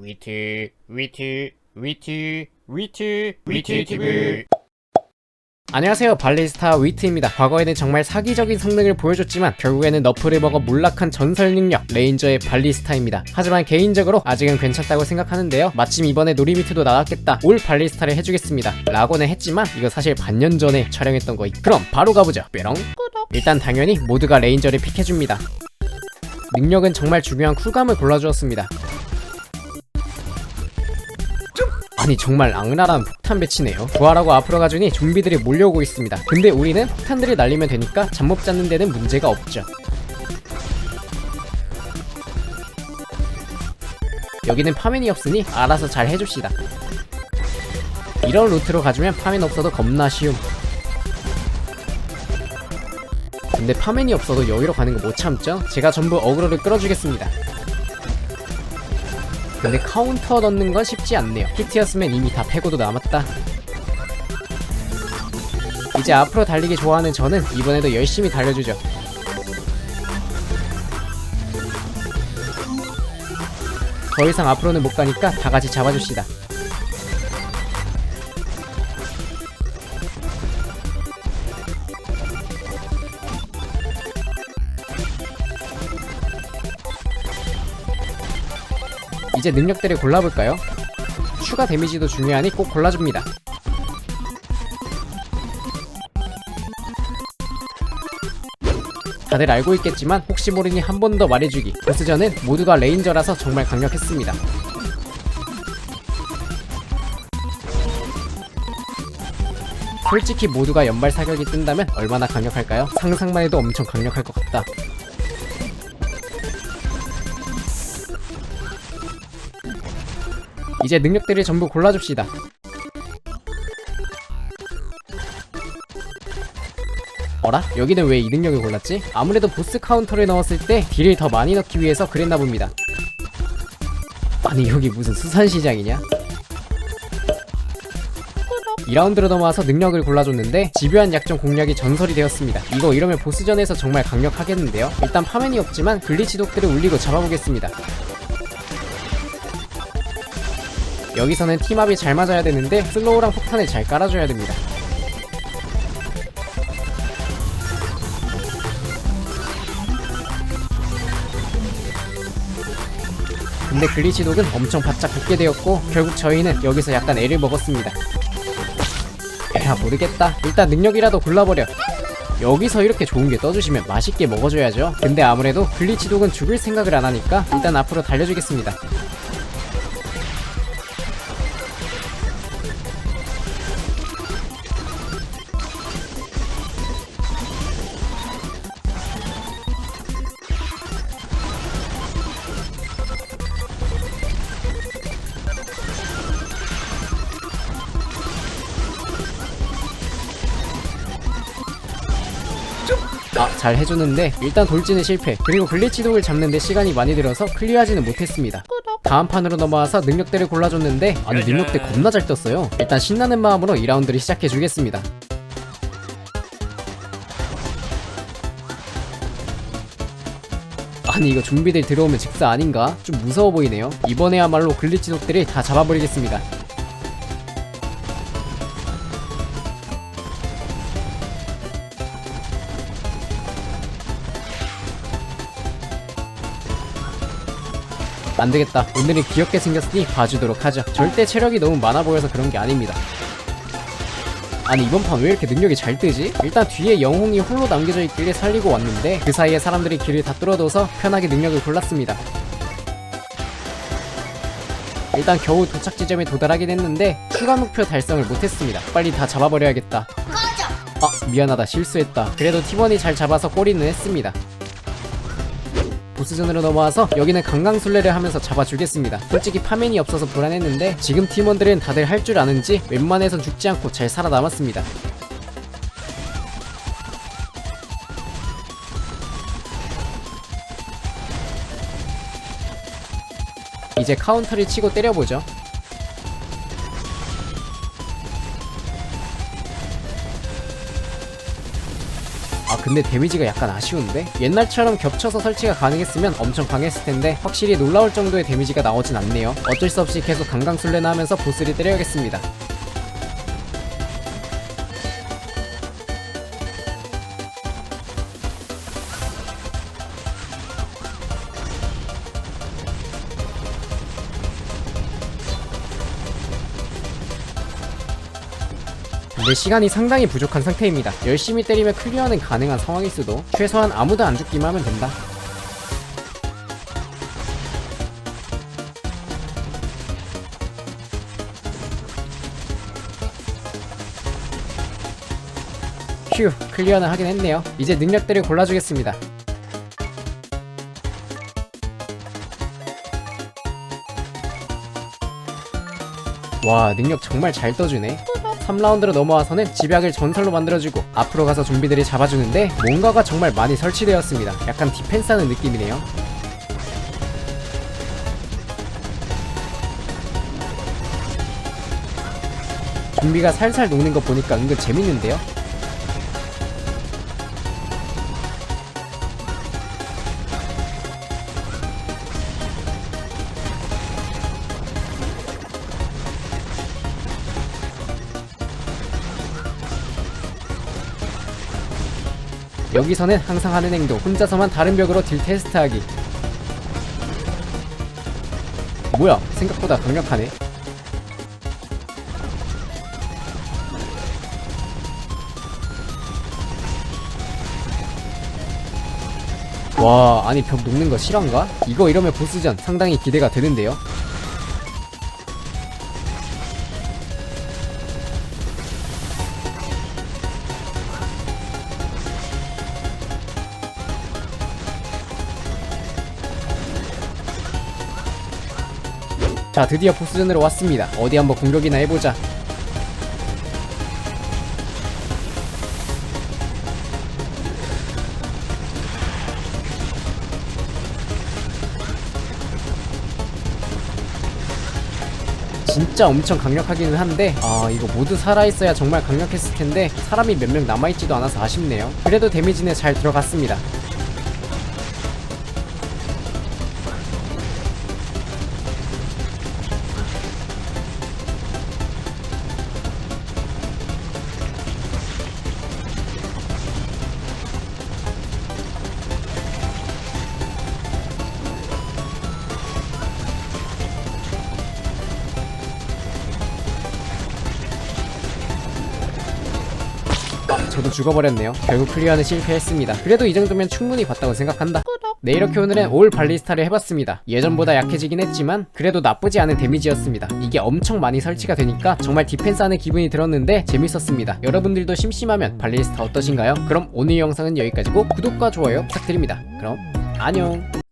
위트 위트 위트 위트 위트 TV 안녕하세요. 발리스타 위트입니다. 과거에는 정말 사기적인 성능을 보여줬지만 결국에는 너프를 먹어 몰락한 전설 능력 레인저의 발리스타입니다. 하지만 개인적으로 아직은 괜찮다고 생각하는데요. 마침 이번에 놀이미트도 나왔겠다. 올 발리스타를 해주겠습니다. 라고는 했지만 이거 사실 반년 전에 촬영했던 거임 그럼 바로 가보죠. 뾰롱. 일단 당연히 모두가 레인저를 픽해줍니다. 능력은 정말 중요한 쿨감을 골라주었습니다 아니 정말 악랄한 폭탄 배치네요. 부활하고 앞으로 가주니 좀비들이 몰려오고 있습니다. 근데 우리는 폭탄들을 날리면 되니까 잠못 잡는 데는 문제가 없죠. 여기는 파면이 없으니 알아서 잘 해줍시다. 이런 루트로 가주면 파면 없어도 겁나 쉬움. 근데 파면이 없어도 여기로 가는 거 못 참죠? 제가 전부 어그로를 끌어주겠습니다 근데 카운터 넣는 건 쉽지 않네요. 히트였으면 이미 다 패고도 남았다. 이제 앞으로 달리기 좋아하는 저는 이번에도 열심히 달려주죠. 더 이상 앞으로는 못 가니까 다 같이 잡아줍시다. 이제 능력들을 골라볼까요? 추가 데미지도 중요하니 꼭 골라줍니다. 다들 알고 있겠지만 혹시 모르니 한 번 더 말해주기 보스전은 모두 가 레인저라서 정말 강력했습니다. 솔직히 모두가 연발 사격이 뜬다면 얼마나 강력할까요? 상상만 해도 엄청 강력할 것 같다. 이제 능력들을 전부 골라줍시다. 어라? 여기는 왜 이 능력을 골랐지? 아무래도 보스 카운터를 넣었을 때 딜을 더 많이 넣기 위해서 그랬나 봅니다. 아니 여기 무슨 수산시장이냐? 2라운드로 넘어와서 능력을 골라줬는데 집요한 약점 공략이 전설이 되었습니다. 이거 이러면 보스전에서 정말 강력하겠는데요? 일단 파면이 없지만 글리치 독들을 울리고 잡아보겠습니다. 여기서는 팀합이 잘 맞아야 되는데 슬로우랑 폭탄을 잘 깔아줘야 됩니다. 근데 글리치독은 엄청 바짝 붙게 되었고 결국 저희는 여기서 약간 애를 먹었습니다. 에라 모르겠다. 일단 능력이라도 골라버려. 여기서 이렇게 좋은 게 떠주시면 맛있게 먹어줘야죠. 근데 아무래도 글리치독은 죽을 생각을 안 하니까 일단 앞으로 달려주겠습니다. 잘 해주는데 일단 돌진은 실패. 그리고 글리치독을 잡는데 시간이 많이 들어서 클리어하지는 못했습니다. 다음 판으로 넘어와서 능력대를 골라줬는데 아니 능력대 겁나 잘 떴어요. 일단 신나는 마음으로 2라운드를 시작해주겠습니다. 아니 이거 좀비들 들어오면 직사 아닌가? 좀 무서워 보이네요. 이번에야말로 글리치독들을 다 잡아버리겠습니다 안되겠다. 오늘은 귀엽게 생겼으니 봐주도록 하죠. 절대 체력이 너무 많아 보여서 그런 게 아닙니다. 아니 이번 판 왜 이렇게 능력이 잘 뜨지? 일단 뒤에 영웅이 홀로 남겨져 있길래 살리고 왔는데 그 사이에 사람들이 길을 다 뚫어둬서 편하게 능력을 골랐습니다. 일단 겨우 도착 지점에 도달하긴 했는데 추가 목표 달성을 못했습니다. 빨리 다 잡아버려야겠다. 아 미안하다. 실수했다. 그래도 팀원이 잘 잡아서 꼬리는 했습니다 보스전으로 넘어와서 여기는 강강술래를 하면서 잡아주겠습니다. 솔직히 파면이 없어서 불안했는데 지금 팀원들은 다들 할 줄 아는지 웬만해선 죽지 않고 잘 살아남았습니다. 이제 카운터를 치고 때려보죠. 근데 데미지가 약간 아쉬운데? 옛날처럼 겹쳐서 설치가 가능했으면 엄청 강했을 텐데 확실히 놀라울 정도의 데미지가 나오진 않네요. 어쩔 수 없이 계속 강강술래나 하면서 보스를 때려야겠습니다. 근데 시간이 상당히 부족한 상태입니다. 열심히 때리면 클리어는 가능한 상황일 수도 최소한 아무도 안 죽기만 하면 된다. 휴, 클리어는 하긴 했네요. 이제 능력들을 골라주겠습니다. 와, 능력 정말 잘 떠주네. 3라운드로 넘어와서는 집약을 전설로 만들어주고 앞으로 가서 좀비들이 잡아주는데 뭔가가 정말 많이 설치되었습니다. 약간 디펜스하는 느낌이네요. 좀비가 살살 녹는 거 보니까 은근 재밌는데요? 여기서는 항상 하는 행동 혼자서만 다른 벽으로 딜 테스트하기. 뭐야 생각보다 강력하네. 와 아니 벽 녹는 거 실화인가? 이거 이러면 보스전 상당히 기대가 되는데요 자 드디어 보스전으로 왔습니다. 어디 한번 공격이나 해보자. 진짜 엄청 강력하기는 한데 아 이거 모두 살아있어야 정말 강력했을 텐데 사람이 몇 명 남아있지도 않아서 아쉽네요. 그래도 데미지는 잘 들어갔습니다 저도 죽어버렸네요. 결국 클리어는 실패했습니다. 그래도 이 정도면 충분히 봤다고 생각한다. 네, 이렇게 오늘은 올 발리스타를 해봤습니다. 예전보다 약해지긴 했지만 그래도 나쁘지 않은 데미지였습니다. 이게 엄청 많이 설치가 되니까 정말 디펜스 하는 기분이 들었는데 재밌었습니다. 여러분들도 심심하면 발리스타 어떠신가요? 그럼 오늘 영상은 여기까지고 구독과 좋아요 부탁드립니다. 그럼 안녕.